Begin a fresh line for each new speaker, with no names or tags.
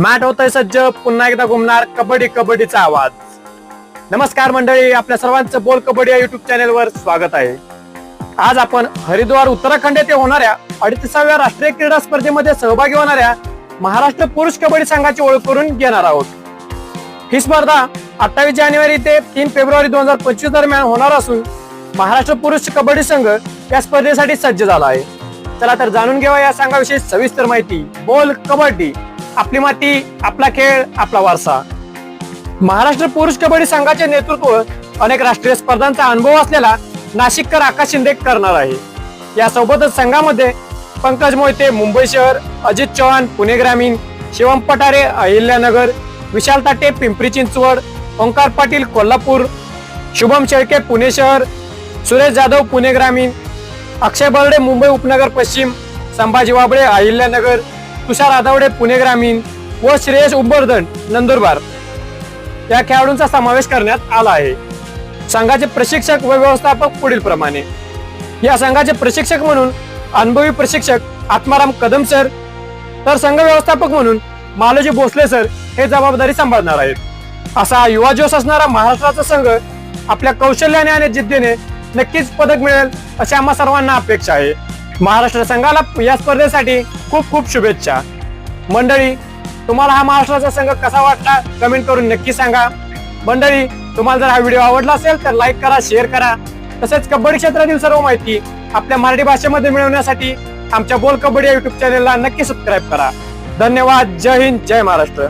Mat होतय सज्ज पुन्हा एकदा घुमणार कबड्डी कबड्डीचा आवाज. नमस्कार मंडळी आपल्या सर्वांचं बोल कबड्डी या युट्यूब चॅनेलवर स्वागत आहे. आज आपण हरिद्वार उत्तराखंड येथे होणाऱ्या अडतीसाव्या राष्ट्रीय क्रीडा स्पर्धेमध्ये सहभागी होणाऱ्या महाराष्ट्र पुरुष कबड्डी संघाची ओळख करून घेणार आहोत. ही स्पर्धा अठ्ठावीस जानेवारी ते तीन फेब्रुवारी दोन हजार पंचवीस दरम्यान होणार असून महाराष्ट्र पुरुष कबड्डी संघ या स्पर्धेसाठी सज्ज झाला आहे. चला तर जाणून घेऊया या संघाविषयी सविस्तर माहिती. बोल कबड्डी. आपली माती आपला खेळ आपला वारसा. महाराष्ट्र पुरुष कबड्डी संघाचे नेतृत्व अनेक राष्ट्रीय स्पर्धांचा अनुभव असलेला नाशिककर आकाश शिंदे करणार आहे. यासोबतच संघामध्ये पंकज मोहिते मुंबई शहर अजित चव्हाण पुणे ग्रामीण शिवम पठारे अहिल्यानगर विशाल ताटे पिंपरी चिंचवड ओंकार पाटील कोल्हापूर शुभम शेळके पुणे शहर सुरेश जाधव पुणे ग्रामीण अक्षय बर्डे मुंबई उपनगर पश्चिम संभाजी वाबळे अहिल्यानगर तुषार आदावडे पुणे ग्रामीण व श्रेयस उंबरदण नंदुरबार. या खेळाडूंचा समावेश करण्यात आला आहे. संघाचे प्रशिक्षक व व्यवस्थापक पुढील प्रमाणे. या संघाचे प्रशिक्षक म्हणून अनुभवी प्रशिक्षक आत्माराम कदम सर तर संघ व्यवस्थापक म्हणून मालोजी भोसले सर हे जबाबदारी सांभाळणार आहेत. असा युवा जोश असणारा महाराष्ट्राचा संघ आपल्या कौशल्याने आणि जिद्दीने नक्कीच पदक मिळेल अशी आम्हा सर्वांना अपेक्षा आहे. महाराष्ट्र संघाला या स्पर्धेसाठी खूप खूप शुभेच्छा. मंडळी तुम्हाला हा महाराष्ट्राचा संघ कसा वाटला? कमेंट करून नक्की सांगा. मंडळी तुम्हाला जर हा व्हिडिओ आवडला असेल तर लाईक करा शेअर करा. तसेच कबड्डी क्षेत्रातील सर्व माहिती आपल्या मराठी भाषेमध्ये मिळवण्यासाठी आमच्या बोल कबड्डी या युट्यूब चॅनेलला नक्की सबस्क्राईब करा. धन्यवाद. जय हिंद. जय महाराष्ट्र.